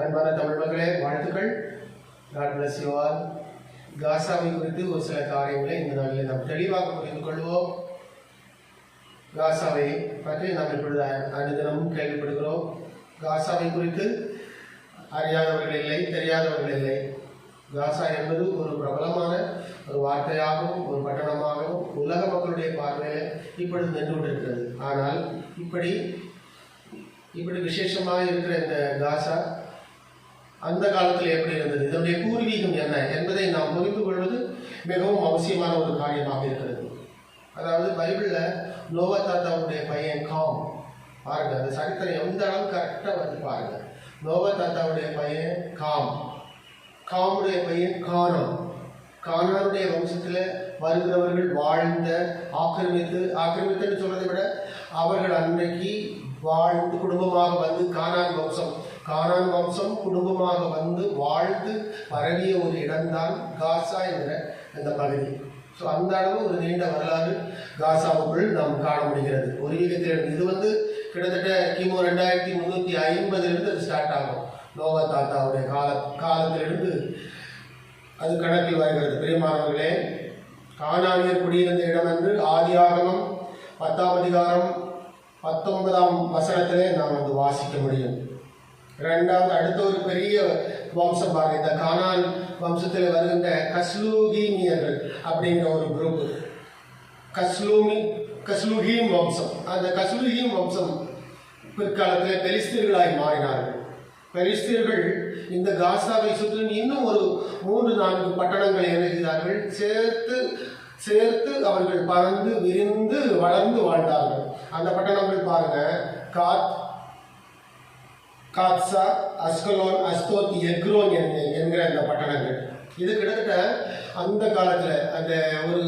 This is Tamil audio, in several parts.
அன்பான தமிழ் மக்களே வாழ்த்துக்கள். காட் பிளஸ் யூ காசாவை குறித்து ஒரு சில காரியங்களை இந்த நாளில் நாம் தெளிவாக புரிந்து கொள்வோம். காசாவை பற்றி நாம் இப்பொழுது அனுதினமும் கேள்விப்படுகிறோம். காசாவை குறித்து அறியாதவர்கள் இல்லை தெரியாதவர்கள் இல்லை. காசா என்பது ஒரு பிரபலமான ஒரு வார்த்தையாகவும் ஒரு பட்டணமாகவும் உலக மக்களுடைய பார்வையில் இப்பொழுது நின்று கொண்டிருக்கிறது. ஆனால் இப்படி இப்படி விசேஷமாக இருக்கிற இந்த காசா அந்த காலத்தில் எப்படி இருந்தது? இதனுடைய பூர்வீகம் என்ன? என்பதை நாம் புரிந்து கொள்வது மிகவும் அவசியமான ஒரு காரியமாக இருக்கிறது. அதாவது பைபிளில் நோவா தாத்தாவுடைய பையன் காம். பாருங்க அந்த சரித்திரம் எந்த அளவு கரெக்டாக வந்து பாருங்க. நோவா தாத்தாவுடைய பையன் காம். காமுடைய பையன் கானம் கானானுடைய வம்சத்தில் வருகிறவர்கள் வாழ்ந்த ஆக்கிரமித்து ஆக்கிரமித்துன்னு சொல்றதை விட அவர்கள் அன்றைக்கு வாழ்ந்து குடும்பமாக வந்து கானான் வம்சம். கானான் வம்சம் குடும்பமாக வந்து வாழ்ந்து பரவிய ஒரு இடம்தான் காசா என்கிற அந்த பகுதி. ஸோ அந்த அளவு ஒரு நீண்ட வரலாறு காசாவுக்குள் நாம் காண முடிகிறது. ஒரு விதத்தில் இது வந்து கிட்டத்தட்ட கிமு ரெண்டாயிரத்தி முந்நூற்றி ஐம்பதுலேருந்து அது ஸ்டார்ட் ஆகும். நோவா தாத்தாவுடைய கால காலத்திலிருந்து அது கணக்கில் வருகிறது. பிரியமானவர்களே கானானியர் குடியிருந்த இடம் என்று ஆதியாகமம் பத்தாம் அதிகாரம் பத்தொன்பதாம் வசனத்திலே நாம் வந்து வாசிக்க முடியும். ரெண்டாவது அடுத்த ஒரு பெரிய வம்சம் பாருங்க இந்த கானான் வம்சத்தில் வருகின்ற கஸ்லூகீமியர்கள் அப்படிங்கிற ஒரு குரூப் கஸ்லூமி கஸ்லூஹீம் வம்சம். அந்த கஸ்லூஹீம் வம்சம் பிற்காலத்தில் பெலிஸ்தீர்களாய் மாறினார்கள். பெலிஸ்தீர்கள் இந்த காசாவை சுற்றிலும் இன்னும் ஒரு மூன்று நான்கு பட்டணங்களை என்ன சேர்த்து சேர்த்து அவர்கள் பறந்து விரிந்து வளர்ந்து வாழ்ந்தார்கள். அந்த பட்டணங்கள் பாருங்க. காத் காப்சா அஸ்கலோன் அஸ்தோத் எக்ரோன் என்க- என்கிற அந்த பட்டணங்கள். இது கிட்டத்தட்ட அந்த காலத்தில் அந்த ஒரு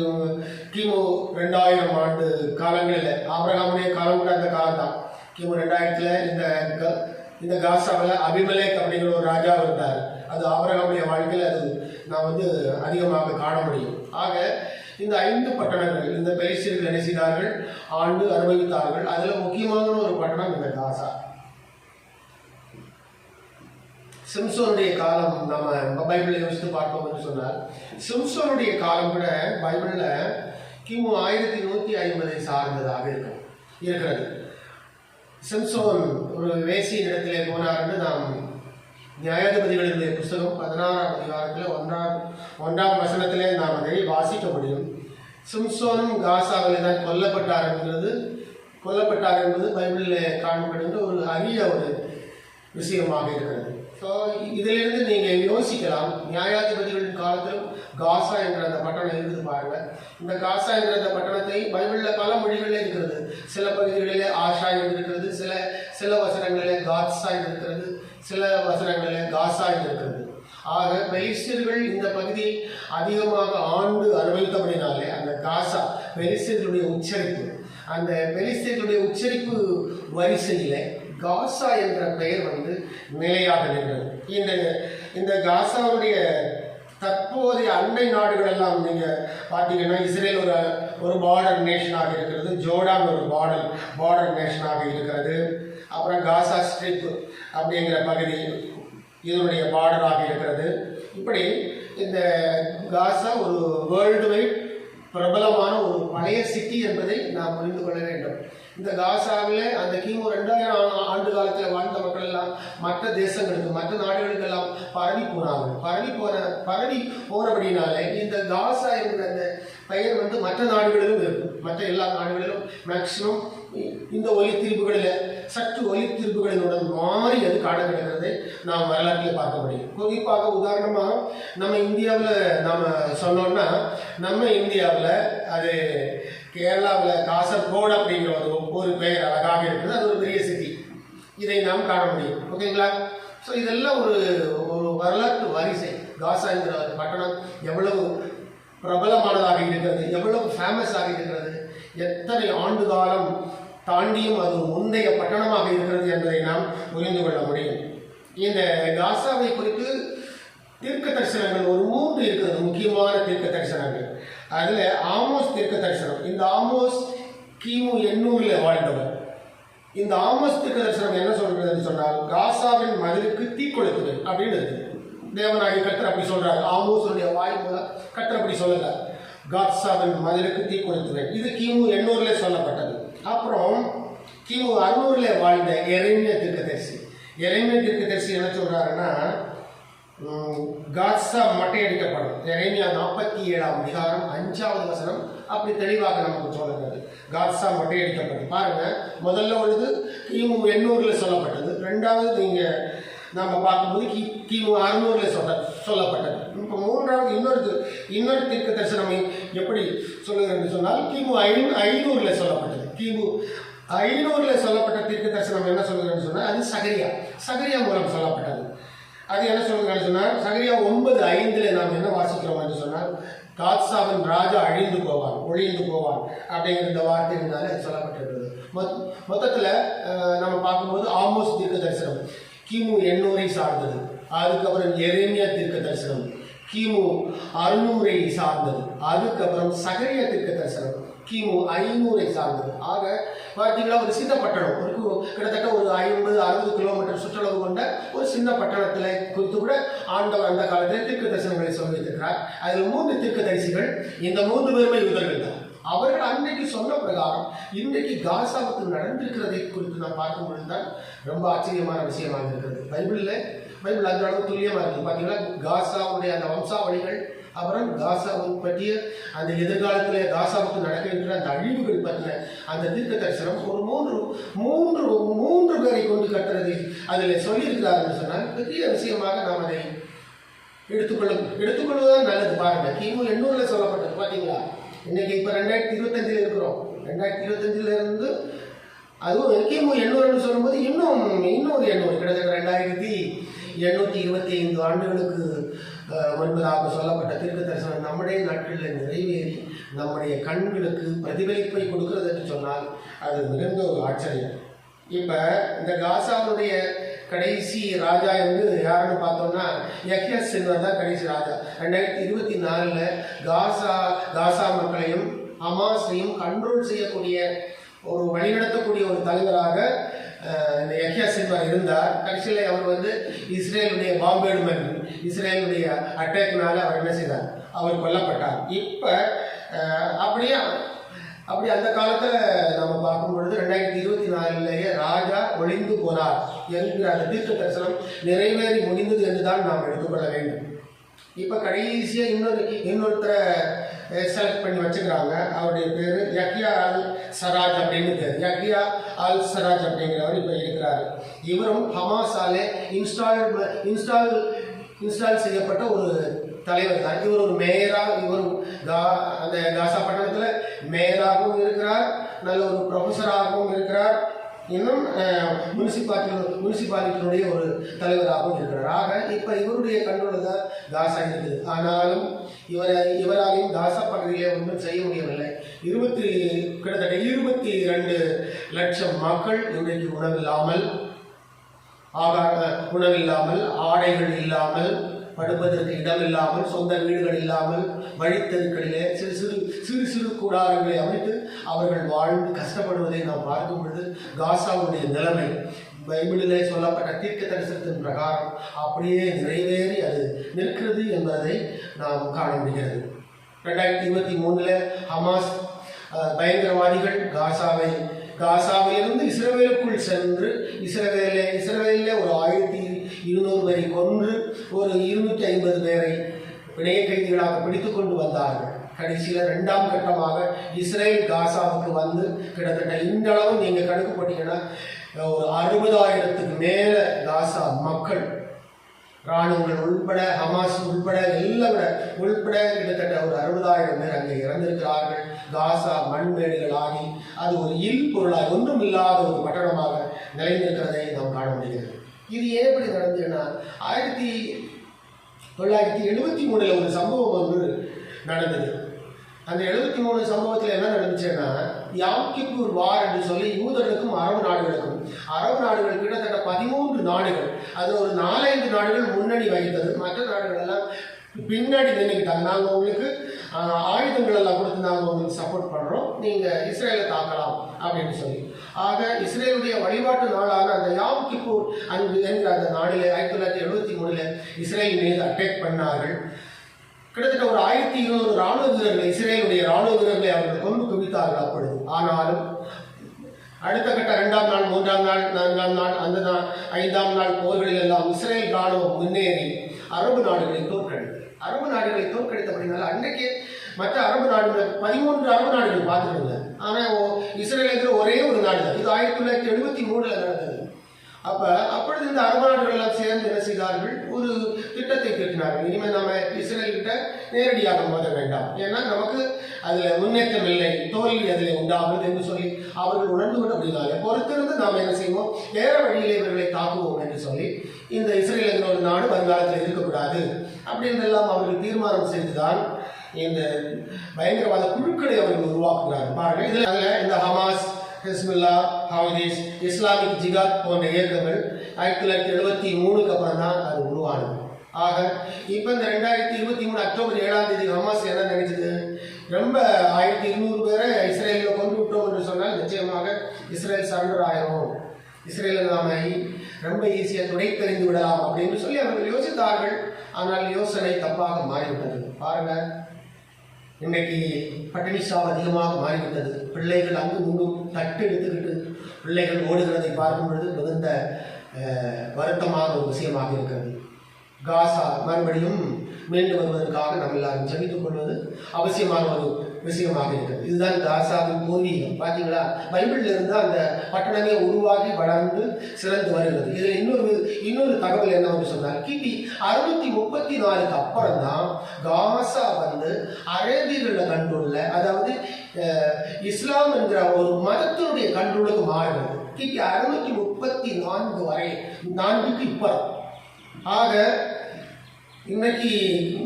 கிமு ரெண்டாயிரம் ஆண்டு காலங்களில் ஆபிரகாமுடைய காலம் கூட அந்த காலம் தான் கிமு ரெண்டாயிரத்தில் இந்த க- இந்த காசாவில் அபிமலேக் அப்படிங்கிற ஒரு ராஜா இருந்தார். அது ஆபிரகாமுடைய வாழ்க்கையில் அது நான் வந்து அதிகமாக காண முடியும். ஆக இந்த ஐந்து பட்டணங்கள் இந்த பெலிஸ்தீர்கள் என்ன செய்தார்கள்? ஆண்டு அனுபவித்தார்கள். அதில் முக்கியமான ஒரு பட்டணம் இந்த காசா சிம்சோனுடைய காலம் நம்ம பைபிளை யோசித்து பார்ப்போம் என்று சொன்னால் சிம்சோனுடைய காலம் கூட பைபிளில் கிமு ஆயிரத்தி நூற்றி ஐம்பதை சார்ந்ததாக இருக்கும் இருக்கிறது. சிம்சோன் ஒரு வேசியின் இடத்திலே போனார் என்று நாம் நியாயாதிபதிகளுடைய புஸ்தகம் பதினாறாம் அதிகாரத்தில் ஒன்றாம் ஒன்றாம் வசனத்திலே நாம் அதை வாசிக்க முடியும். சிம்சோனும் காசாவில் தான் கொல்லப்பட்டார் என்கிறது கொல்லப்பட்டார் என்பது பைபிளில் காணப்படுகின்ற ஒரு அரிய ஒரு விஷயமாக இருக்கிறது. ஸோ இதிலிருந்து நீங்கள் யோசிக்கலாம் நியாயாதிபதிகளின் காலத்திலும் காசா என்ற அந்த பட்டணம் இருக்குது பாருங்க. இந்த காசா என்ற அந்த பட்டணத்தை பைபிளில் பல மொழிகளில் இருக்கிறது. சில பகுதிகளிலே ஆஷா என்று இருக்கிறது சில சில வசனங்களிலே காட்ஸா என்று இருக்கிறது சில வசனங்களிலே காசா என்று இருக்கிறது ஆக பெலிஸ்தர்கள் இந்த பகுதியை அதிகமாக ஆண்டு அனுபவித்தபடினாலே அந்த காசா பெலிஸ்தர்களுடைய உச்சரிப்பு அந்த பெலிஸ்தர்களுடைய உச்சரிப்பு வரிசையில காசா என்ற பெயர் வந்து நிலையாக நின்றது. இந்த இந்த காசாவுடைய தற்போதைய அண்டை நாடுகள் எல்லாம் நீங்கள் பார்த்தீங்கன்னா இஸ்ரேல் ஒரு ஒரு பார்டர் நேஷனாக இருக்கிறது ஜோர்டான் ஒரு பார்டர் பார்டர் நேஷனாக இருக்கிறது. அப்புறம் காசா ஸ்ட்ரிப் அப்படிங்கிற பகுதி இதனுடைய பார்டராக இருக்கிறது. இப்படி இந்த காசா ஒரு வேர்ல்டு வைட் பிரபலமான பழைய சிட்டி என்பதை நாம் புரிந்து கொள்ள வேண்டும். இந்த காசாவில் அந்த கிமு ரெண்டாயிரம் ஆண்டு காலத்தில் வாழ்ந்த மக்கள் எல்லாம் மற்ற தேசங்களுக்கு மற்ற நாடுகளுக்கெல்லாம் பரவி போனார்கள். பரவி போன பரவி போனபடினாலே இந்த காசா என்ற அந்த பெயர் வந்து மற்ற நாடுகளிலும் இருக்கும். மற்ற எல்லா நாடுகளிலும் மேக்சிமம் இந்த ஒலித்திருப்புகளில் சற்று ஒலித்திருப்புகளினுடன் மாறி அது காண கிடக்கிறதை. நாம் வரலாற்றில் பார்க்க முடியும். குறிப்பாக உதாரணமாக நம்ம இந்தியாவில் நாம் சொன்னோம்னா நம்ம இந்தியாவில் அது கேரளாவில் காசர்கோடு அப்படிங்கிற ஒரு ஒரு பெயர் அழகாக இருக்குது. அது ஒரு பெரிய சிட்டி இதை நாம் காண முடியும். ஓகேங்களா? ஸோ இதெல்லாம் ஒரு ஒரு வரலாற்று வரிசை. காசாங்கிற ஒரு பட்டணம் எவ்வளவு பிரபலமானதாக இருக்கிறது எவ்வளவு ஃபேமஸாக இருக்கிறது எத்தனை ஆண்டு காலம் தாண்டியும் அது முந்தைய பட்டணமாக இருக்கிறது என்பதை நாம் புரிந்து கொள்ள முடியும். இந்த காசாவை குறித்து தீர்க்க தரிசனங்கள் ஒரு மூன்று இருக்கிறது முக்கியமான தீர்க்க தரிசனங்கள். அதில் ஆமோஸ் தீர்க்க தரிசனம். இந்த ஆமோஸ் கிமு எண்ணூரில் வாழ்ந்தவர். இந்த ஆமோஸ் தீர்க்க தரிசனம் என்ன சொல்கிறதுன்னு சொன்னால் காசாவின் மதிலுக்கு தீ அப்படின்னு இருக்குது தேவனாகி கத்தர் அப்படி சொல்கிறார் ஆமோஸுடைய வாய் மூலம் அப்படி சொல்லலை. காசாவின் மதிலுக்கு தீ இது கிமு எண்ணூரில் சொல்லப்பட்டது. அப்புறம் கிமு அறுநூறுல வாழ்ந்த எரேமிய தீர்க்கதரிசி. எரேமிய தீர்க்கதரிசி என்ன சொல்றாருன்னா காட்ஸா மட்டை மட்டையடிக்கப்படும். எரேமியா நாற்பத்தி ஏழாம் அதிகாரம் அஞ்சாவது வசனம் அப்படி தெளிவாக நமக்கு சொல்லுகிறது. காட்சா மட்டையடிக்கப்படும் பாருங்க முதல்ல உள்ளது கிமு எண்ணூறுல சொல்லப்பட்டது. ரெண்டாவது நீங்க நம்ம பார்க்கும்போது கி கிமு அறுநூறுல சொல்ல சொல்லப்பட்டது. இப்போ மூன்றாவது இன்னொரு இன்னொரு தீர்க்க தரிசனம் எப்படி சொல்லுகிறேன் சொன்னால் கிமு ஐ ஐநூறுல சொல்லப்பட்டது. கிமு ஐநூறுல சொல்லப்பட்ட தீர்க்க தரிசனம் என்ன சொல்லுகிறேன்னு சொன்னால் அது சகரியா. சகரியா மூலம் சொல்லப்பட்டது. அது என்ன சொல்லுகிறேன்னு சொன்னால் சகரியா ஒன்பது ஐந்தில் நாம் என்ன வாசிக்கிறோம் என்று சொன்னால் காத்சாவின் ராஜா அழிந்து போவான் ஒழிந்து போவான் அப்படிங்கிற இந்த வார்த்தையினால சொல்லப்பட்டிருக்கிறது மொத் மொத்தத்தில் நம்ம பார்க்கும்போது ஆமோஸ் தீர்க்க தரிசனம் கிமு எண்ணூரை சார்ந்தது. அதுக்கப்புறம் எரேமியா தீர்க்க தரிசனம் கிமு அறுநூறை சார்ந்தது. அதுக்கப்புறம் சகரிய தீர்க்க தரிசனம் கிமு ஐநூறை சார்ந்தது. ஆக பார்த்தீங்கன்னா ஒரு சின்ன பட்டணம். ஒரு கிட்டத்தட்ட ஒரு ஐம்பது அறுபது கிலோமீட்டர் சுற்றளவு கொண்ட ஒரு சின்ன பட்டணத்தில் குறித்து கூட ஆண்டவர் அந்த காலத்தில் தீர்க்க தரிசனங்களை சொல்லியிருக்கிறார். அதில் மூன்று தீர்க்க தரிசிகள் இந்த மூன்று பேருமே யூதர்கள் தான். அவர்கள் அன்றைக்கு சொன்ன பிரகாரம் இன்றைக்கு காசாவுக்கு நடந்திருக்கிறதை குறித்து நாம் பார்க்கும் பொழுதுதான் ரொம்ப ஆச்சரியமான விஷயமாக இருக்கிறது. பைபிளில் பைபிள் அந்த அளவு துல்லியமாக இருக்குது பார்த்தீங்கன்னா காசாவுடைய அந்த வம்சாவளிகள் அப்புறம் காசாவை பற்றிய அந்த எதிர்காலத்தில் காசாவுக்கு நடக்கின்ற அந்த அழிவுகள் பற்றின அந்த தீர்க்க தரிசனம் ஒரு மூன்று மூன்று மூன்று பேரை கொண்டு கட்டுறது அதில் சொல்லியிருக்கிறாருன்னு சொன்னால் பெரிய விஷயமாக நாம் அதை எடுத்துக்கொள்ள எடுத்துக்கொள்வதுதான் நல்லது. பாருங்க கிமு எண்ணூரில் சொல்லப்பட்டது பார்த்தீங்களா இன்னைக்கு இப்போ ரெண்டாயிரத்தி இருபத்தஞ்சில் இருக்கிறோம். ரெண்டாயிரத்தி இருபத்தஞ்சில இருந்து அதுவும் கிமு எண்ணூறுன்னு சொல்லும்போது இன்னும் இன்னொரு எண்ணூறு கிட்டத்தட்ட ரெண்டாயிரத்தி எழுநூற்றி இருபத்தி ஐந்து ஆண்டுகளுக்கு முன்பதாக சொல்லப்பட்ட தீர்க்க தரிசனம் நம்முடைய நாட்களில் நிறைவேறி நம்முடைய கண்களுக்கு பிரதிபலிப்பை கொடுக்கிறது என்று சொன்னால் அது மிகுந்த ஒரு ஆச்சரியம். இப்போ இந்த காசாவுடைய கடைசி ராஜா என்று யாருன்னு பார்த்தோம்னா யஹ்யஸ் சில்வர் தான் கடைசி ராஜா. ரெண்டாயிரத்தி இருபத்தி நாலில் காசா காசா மக்களையும் ஹமாஸையும் கண்ட்ரோல் செய்யக்கூடிய ஒரு வழிநடத்தக்கூடிய ஒரு தலைவராக இந்த யஹ்யா சின்வர் இருந்தார் கடைசியில் அவர் வந்து இஸ்ரேலுடைய பாம்பேடுமன் இஸ்ரேலுடைய அட்டாக்னால அவர் என்ன செய்தார்? அவர் கொல்லப்பட்டார். இப்போ அப்படியே? அப்படி அந்த காலத்தில் நம்ம பார்க்கும் பொழுது ரெண்டாயிரத்தி இருபத்தி நாலுலேயே ராஜா ஒளிந்து போனார் என்கிற அந்த தீர்க்க தரிசனம் நிறைவேறி முடிந்தது என்று தான் நாம் எடுத்துக்கொள்ள வேண்டும். இப்போ கடைசியாக இன்னொரு இன்னொருத்தரை செலக்ட் பண்ணி வச்சுக்கிறாங்க. அவருடைய பேர் யக்யா அல் சராஜ் அப்படின்னு பேர். யக்யா அல் சராஜ் அப்படிங்கிறவர் இப்போ இருக்கிறாரு. இவரும் ஹமாஸாலே இன்ஸ்டால் இன்ஸ்டால் இன்ஸ்டால் செய்யப்பட்ட ஒரு தலைவர் தான். இவர் ஒரு மேயராக இவர் கா அந்த காசா பட்டணத்தில் மேயராகவும் இருக்கிறார் நல்ல ஒரு ப்ரொஃபஸராகவும் இருக்கிறார். இன்னும் முனிசிபாலிட்டி முனிசிபாலிட்டியினுடைய ஒரு தலைவராகவும் இருக்கிறார். ஆக இப்போ இவருடைய கண்ட்ரோல் தான் தாசா இருக்குது. ஆனாலும் இவரை இவராலையும் தாசா பகுதியிலே ஒன்றும் செய்ய முடியவில்லை. இருபத்தி கிட்டத்தட்ட இருபத்தி ரெண்டு லட்சம் மக்கள் இன்றைக்கு உணவில்லாமல் ஆகார உணவில்லாமல் ஆடைகள் இல்லாமல் படுப்பதற்கு இடம் இல்லாமல் சொந்த வீடுகள் இல்லாமல் வழித்தெருக்களிலே சிறு சிறு சிறு சிறு கூடாரங்களை அமைத்து அவர்கள் வாழ்ந்து கஷ்டப்படுவதை நாம் பார்க்கும் பொழுது காசாவுடைய நிலைமை பைபிளிலே சொல்லப்பட்ட தீர்க்க தரிசனத்தின் பிரகாரம் அப்படியே நிறைவேறி அது நிற்கிறது என்பதை நாம் காண முடிகிறது. ரெண்டாயிரத்தி இருபத்தி மூணில் ஹமாஸ் பயங்கரவாதிகள் காசாவை காசாவிலிருந்து இஸ்ரேலுக்குள் சென்று இஸ்ரேலே இஸ்ரவேலில் ஒரு ஆயிரத்தி இருநூறு வரை கொன்று ஒரு இருநூற்றி ஐம்பது பேரை பிணைய கைதிகளாக பிடித்து கொண்டு வந்தார்கள். கடைசியில் ரெண்டாம் கட்டமாக இஸ்ரேல் காசாவுக்கு வந்து கிட்டத்தட்ட இந்த அளவு நீங்கள் கணக்கு போட்டீங்கன்னா ஒரு அறுபதாயிரத்துக்கு மேலே காசா மக்கள் இராணுவங்கள் உள்பட ஹமாஸ் உள்பட எல்லாம் உள்பட கிட்டத்தட்ட ஒரு அறுபதாயிரம் பேர் அங்கே இறந்திருக்கிறார்கள். காசா மண்மேடுகள் ஆகி அது ஒரு இல் பொருளாக ஒன்றும் இல்லாத ஒரு பட்டணமாக நிலைநிற்கிறதை நாம் காண முடிகிறது. இது ஏன் இப்படி நடந்ததுன்னா ஆயிரத்தி தொள்ளாயிரத்தி எழுபத்தி மூணில் ஒரு சம்பவம் ஒன்று நடந்தது. அந்த எழுபத்தி மூணு சம்பவத்தில் என்ன நடந்துச்சுன்னா யாம்கிப்பூர் வார் என்று சொல்லி யூதர்களுக்கும் அரபு நாடுகளுக்கும் அரபு நாடுகள் கிட்டத்தட்ட பதிமூன்று நாடுகள் அது ஒரு நாலஞ்சு நாடுகள் முன்னணி வகித்தது. மற்ற நாடுகள் எல்லாம் பின்னாடி நின்றுக்கிட்டாங்க நாங்கள் உங்களுக்கு ஆயுதங்கள் எல்லாம் கொடுத்து நாங்கள் உங்களுக்கு சப்போர்ட் பண்ணுறோம் நீங்கள் இஸ்ரேலை தாக்கலாம் அப்படின்னு சொல்லி. ஆக இஸ்ரேலுடைய வழிபாட்டு நாளான அந்த யாம் கிப்பூர் அங்கு என்ற அந்த நாளிலே ஆயிரத்தி தொள்ளாயிரத்தி எழுபத்தி மூணுல இஸ்ரேல் மீது அட்டாக் பண்ணார்கள். கிட்டத்தட்ட ஒரு ஆயிரத்தி இருநூறு ராணுவ வீரர்களை இஸ்ரேலுடைய ராணுவ வீரர்களை அவர்கள் கொண்டு குவித்தார்கள் அப்பொழுது. ஆனாலும் அடுத்த கட்ட இரண்டாம் நாள் மூன்றாம் நாள் நான்காம் நாள் அந்த நாள் ஐந்தாம் நாள் போர்களில் எல்லாம் இஸ்ரேல் ராணுவம் முன்னேறி அரபு நாடுகளை தோற்கடித்தது. அரபு நாடுகளை தோற்கடித்தபடினால அன்றைக்கே மற்ற அரபு நாடுகள் பதிமூன்று அரபு நாடுகள் பார்த்துருங்க ஆனால் இஸ்ரேல் ஒரே ஒரு நாடு தான். இது ஆயிரத்தி தொள்ளாயிரத்தி எழுபத்தி மூணுல நடந்தது. அப்ப அப்பொழுது இந்த அரபு நாடுகள் எல்லாம் சேர்ந்து என்ன செய்தார்கள்? ஒரு திட்டத்தை தீட்டினார்கள் இனிமேல் நம்ம இஸ்ரேல்கிட்ட நேரடியாக மோத வேண்டாம். ஏன்னா நமக்கு அதுல முன்னேற்றம் இல்லை தோல்வி அதில் உண்டாகுது என்று சொல்லி அவர்கள் உணர்ந்து கொண்டபடினாலே பொறுத்திருந்து நாம் என்ன செய்வோம்? வேற வழியிலே இவர்களை தாக்குவோம் என்று சொல்லி இந்த இஸ்ரேல் என்கிற ஒரு நாடு வருங்காலத்தில் இருக்கக்கூடாது. அப்படின்றெல்லாம் அவர்கள் தீர்மானம் செய்துதான் இந்த பயங்கரவாத குழுக்களை அவர்கள் உருவாக்குகிறார்கள். பாருங்கள் இதில் அதுல இந்த Hamas Hezbollah Houthis Islamic Jihad போன்ற இயக்கங்கள் ஆயிரத்தி தொள்ளாயிரத்தி எழுபத்தி மூணுக்கு அப்புறம் தான் அது உருவானது. ஆக இப்போ இந்த ரெண்டாயிரத்தி இருபத்தி மூணு அக்டோபர் ஏழாம் தேதி ஹமாஸ் என்ன நினைச்சது? ரொம்ப ஆயிரத்தி இருநூறு பேரை இஸ்ரேலில் கொண்டு விட்டோம் என்று சொன்னால் நிச்சயமாக இஸ்ரேல் சரண்டர் ஆயிரும். இஸ்ரேலில் நாம ரொம்ப ஈஸியாக துடைத்தறிந்து விடலாம் அப்படின்னு சொல்லி அவர்கள் யோசித்தார்கள். ஆனால் யோசனை தப்பாக மாறிவிட்டது. பாருங்கள் இன்னைக்கு பட்டினி சாவு அதிகமாக மாறிவிட்டது. பிள்ளைகள் அங்கும் இங்கும் தட்டு எடுத்துக்கிட்டு பிள்ளைகள் ஓடுகிறதை பார்க்கும் பொழுது மிகுந்த வருத்தமான ஒரு விஷயமாக இருக்கிறது. காசா மறுபடியும் மீண்டு வருவதற்காக நம்ம எல்லாரும் ஜபித்துக் கொள்வது அவசியமான ஒரு விஷயமாக இருக்கிறது. இதுதான் காசாவின் பூர்வீகம். பார்த்தீங்களா பைபிளில் இருந்து அந்த பட்டணமே உருவாகி வளர்ந்து சிறந்து வருகிறது. இதில் இன்னொரு இன்னொரு தகவல் என்னவென்று சொன்னால் கிபி அறுநூத்தி முப்பத்தி நாலுக்கு அப்புறம் தான் காசா வந்து அரேபியர்களை கண்டுள்ள அதாவது இஸ்லாம் என்ற ஒரு மதத்தினுடைய கண்ட்ரோலுக்கு மாறுகிறது கிபி அறுநூத்தி முப்பத்தி நான்கு வரை நான்குக்கு இப்போ ஆக இன்னைக்கு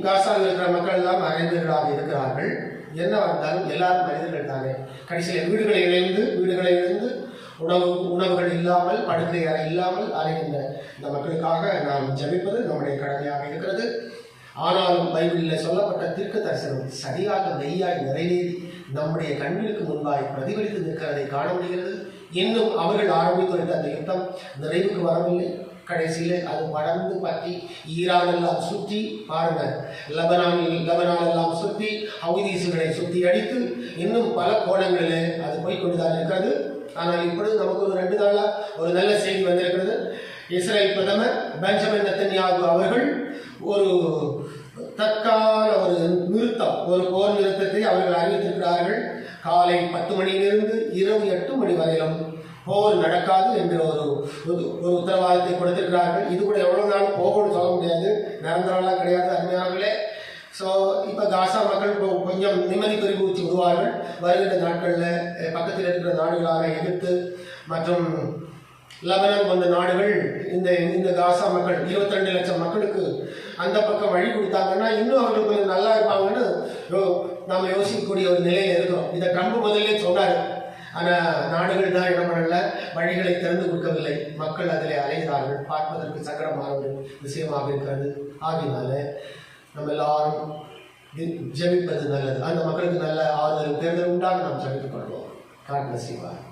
காசாவில் இருக்கிற மக்கள் எல்லாம் அரேபியர்களாக இருக்கிறார்கள். என்ன வந்தாலும் எல்லாரும் மனிதர்கள் தானே. கடைசியில் வீடுகளை இணைந்து வீடுகளை இழந்து உணவு உணவுகள் இல்லாமல் படுக்கை அறை இல்லாமல் அறைகின்ற இந்த மக்களுக்காக நாம் ஜபிப்பது நம்முடைய கடமையாக இருக்கிறது. ஆனாலும் பைபிளில் சொல்லப்பட்ட தீர்க்க தரிசனம் சரியாக மெய்யாய் நிறைவேறி நம்முடைய கண்களுக்கு முன்பாய் பிரதிபலித்து நிற்கிறதை காண முடிகிறது. இன்னும் அவர்கள் ஆரம்பித்து வைத்த அந்த யுத்தம் நிறைவுக்கு வரவில்லை. கடைசியில் அது படர்ந்து பற்றி ஈரானெல்லாம் சுற்றி பாருங்க. லெபனானில் லெபனானெல்லாம் சுற்றி ஹவுதீசுகளை சுற்றி அடித்து இன்னும் பல கோணங்களில் அது போய்கொண்டுதான் இருக்கிறது. ஆனால் இப்பொழுது நமக்கு ஒரு ரெண்டு நாளாக ஒரு நல்ல செய்தி வந்திருக்கிறது. இஸ்ரேல் பிரதமர் பெஞ்சமின் நத்தன்யாகு அவர்கள் ஒரு தற்கால ஒரு நிறுத்தம் ஒரு போர் நிறுத்தத்தை அவர்கள் அறிவித்திருக்கிறார்கள். காலை பத்து மணியிலிருந்து இரவு எட்டு மணி வரையிலும் போர் நடக்காது என்ற ஒரு ஒரு உத்தரவாதத்தை கொடுத்திருக்கிறார்கள். இது கூட எவ்வளவு நாள் போகணும்னு சொல்ல முடியாது. நிரந்தரம்லாம் கிடையாது அருமையானவர்களே. ஸோ இப்போ காசா மக்கள் கொஞ்சம் நிம்மதி பெருகூச்சி விடுவார்கள். வருகின்ற நாட்களில் பக்கத்தில் இருக்கிற நாடுகளாக எகிப்து மற்றும் லெபனான் வந்த நாடுகள் இந்த இந்த காசா மக்கள் 22 லட்சம் மக்களுக்கு அந்த பக்கம் வழி கொடுத்தாங்கன்னா இன்னும் அவர்கள் கொஞ்சம் நல்லா இருப்பாங்கன்னு யோ- நாம யோசிக்கக்கூடிய ஒரு நிலையில் இருக்கிறோம். இதை கண்பு முதலே சொன்னார். ஆனால் நாடுகள் தான் என்ன வழிகளை திறந்து கொடுக்கவில்லை. மக்கள் அதில் அலைகிறார்கள். பார்ப்பதற்கு சங்கடமான ஒரு விஷயமாக இருக்கிறது. ஆகினால நம்ம எல்லாரும் ஜெபிப்பது நல்லது. அந்த மக்களுக்கு நல்ல ஆறுதல் தேர்தல் உண்டாக நாம் ஜெபித்துக் கொள்வோம். காட்டு செய்வார்